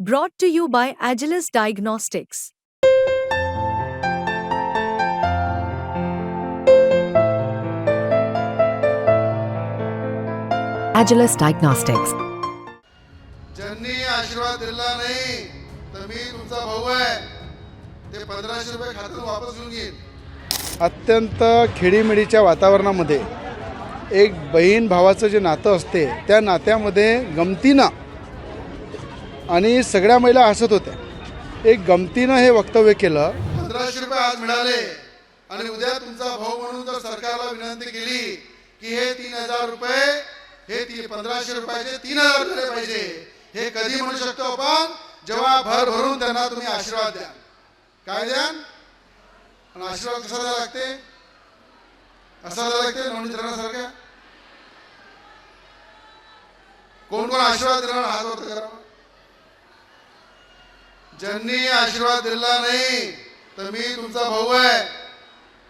Brought to you by Agilus Diagnostics. Agilus Diagnostics. ज्यांनी आशीर्वाद दिला नाही तर मी तुमचा भाऊ आहे ते पंधराशे रुपये खात्यातून वापस घेऊन घेईन अत्यंत खेडीमेडीच्या वातावरणामध्ये एक बहीण भावाचं जे नातं असते त्या नात्यामध्ये गमतीनं आणि सगळ्या महिला हसत होत्या. एक गमतीनं हे वक्तव्य केलं. पंधराशे रुपये आज मिळाले. आणि उद्या तुमचा भाऊ म्हणून जर सरकारला विनंती केली की हे तीन हजार रुपये हे ती पंधराशे रुपयाचे तीन हजार झाले पाहिजे. हे कधी म्हणू शकतो आपण? जेव्हा भर भरून त्यांना तुम्ही आशीर्वाद द्या. काय द्या? आणि आशीर्वाद कसा द्यावा लागते? असा द्यावा लागते नोंदणी कोण कोण आशीर्वाद देणार? हात होतं करा. ज्यांनी आशीर्वाद दिला नाही तर मी तुमचा भाऊ आहे.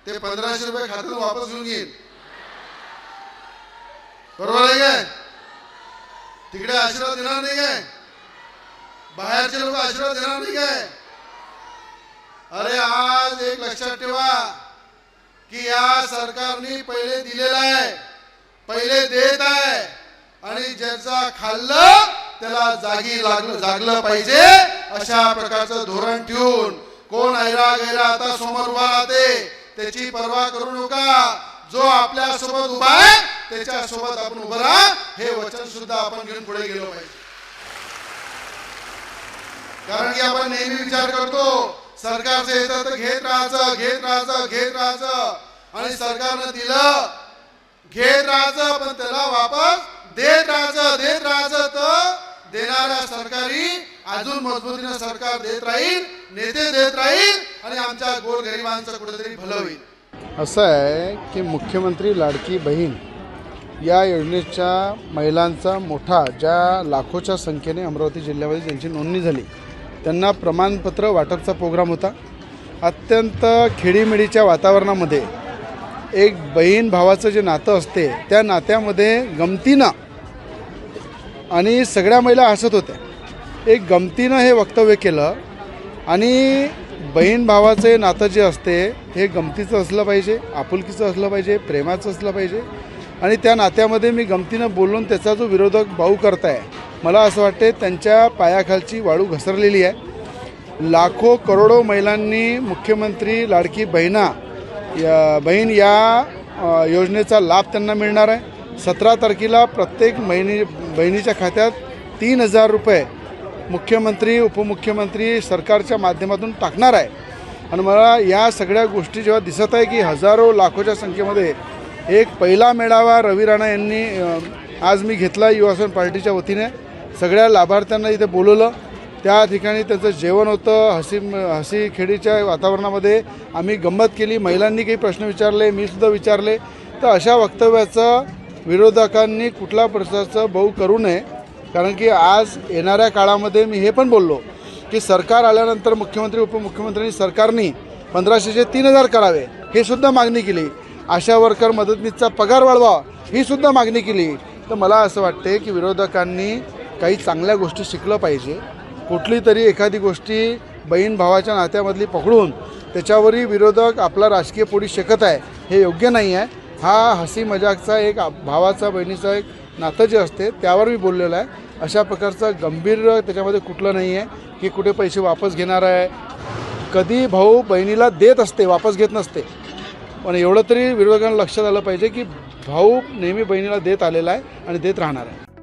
ते पंधराशे रुपये खात्यातून वापस घेऊन घेईन बरोबर आहे काय? तिकडे आशीर्वाद देणार नाही काय? बाहेरचे लोक आशीर्वाद देणार नाही काय? अरे आज एक लक्षात ठेवा की या सरकारने पहिले दिलेला आहे पहिले देत आहे आणि ज्याचा खाल्लं त्याला जागी लागलं जागलं पाहिजे अशा प्रकारचं धोरण ठेवून. कोण ऐरा गैरा आता समोर उभा राहते त्याची पर्वा करू नका. जो आपल्यासोबत उभा आहे त्याच्या सोबत आपण उभं राहा. हे वचन सुद्धा आपण घेऊन पुढे गेलो पाहिजे. कारण की आपण नेहमी विचार करतो सरकारचं येतं तर घेत राहायचं घेत राहायचं घेत राहायचं. आणि सरकारनं दिलं घेत राहायचं पण त्याला वापस देत राहायचं देत राहायचं तर देणाऱ्या सरकारी अजून मजबूतीनं सरकार देत राहील नेते देत राहील आणि आमच्या गोरगरिबांचं कुठेतरी भलं होईल. असं आहे की मुख्यमंत्री लाडकी बहीण या योजनेच्या महिलांचा मोठा ज्या लाखोच्या संख्येने अमरावती जिल्ह्यामध्ये ज्यांची नोंदणी झाली त्यांना प्रमाणपत्र वाटपचा प्रोग्राम होता. अत्यंत खेडीमेडीच्या वातावरणामध्ये एक बहीण भावाचं जे नातं असते त्या नात्यामध्ये गमतीनं आणि सगळ्या महिला हसत होत्या. एक गमतीनं हे वक्तव्य केलं आणि बहीण भावाचे नातं जे असते हे गमतीचं असलं पाहिजे आपुलकीचं असलं पाहिजे प्रेमाचं असलं पाहिजे. आणि त्या नात्यामध्ये मी गमतीनं बोलून त्याचा जो विरोधक भाऊ करताय मला असं वाटते त्यांच्या पायाखालची वाळू घसरलेली आहे. लाखो करोडो महिलांनी मुख्यमंत्री लाडकी बहिणा या बहीण या योजनेचा लाभ त्यांना मिळणार आहे. सतरा तारखेला प्रत्येक महिने बहिणीच्या खात्यात तीन हजार रुपये मुख्यमंत्री उपमुख्यमंत्री सरकारच्या माध्यमातून टाकणार आहे. आणि मला या सगळ्या गोष्टी जेव्हा दिसत आहे की हजारो लाखोच्या संख्येमध्ये एक पहिला मेळावा रवी राणा यांनी आज मी घेतला युवासन पार्टीच्या वतीने. सगळ्या लाभार्थ्यांना इथे बोलवलं. त्या ठिकाणी त्यांचं जेवण होतं. हसी हसी खेडीच्या वातावरणामध्ये आम्ही गंमत केली. महिलांनी काही प्रश्न विचारले मीसुद्धा विचारले. तर अशा वक्तव्याचं विरोधकांनी कुठला प्रकारचं भाऊ करू नये. कारण की आज येणाऱ्या काळामध्ये मी हे पण बोललो की सरकार आल्यानंतर मुख्यमंत्री उपमुख्यमंत्र्यांनी सरकारनी पंधराशेचे तीन हजार करावे हे सुद्धा मागणी केली. आशा वर्कर मदतनीसचा पगार वाढवा ही सुद्धा मागणी केली. तर मला असं वाटते की विरोधकांनी काही चांगल्या गोष्टी शिकलं पाहिजे. कुठली तरी एखादी गोष्टी बहीण भावाच्या नात्यामधली पकडून त्याच्यावरही विरोधक आपला राजकीय पोळी शेकत आहे हे योग्य नाही आहे. हा हसी मजाकचा एक भावाचा बहिणीचा एक नातं जे असते त्यावर मी बोललेलं आहे. अशा प्रकारचं गंभीर त्याच्यामध्ये कुठलं नाही आहे की कुठे पैसे वापस घेणार आहे. कधी भाऊ बहिणीला देत असते वापस घेत नसते. पण एवढं तरी विरोधकांना लक्षात आलं पाहिजे की भाऊ नेहमी बहिणीला देत आलेला आहे आणि देत राहणार आहे.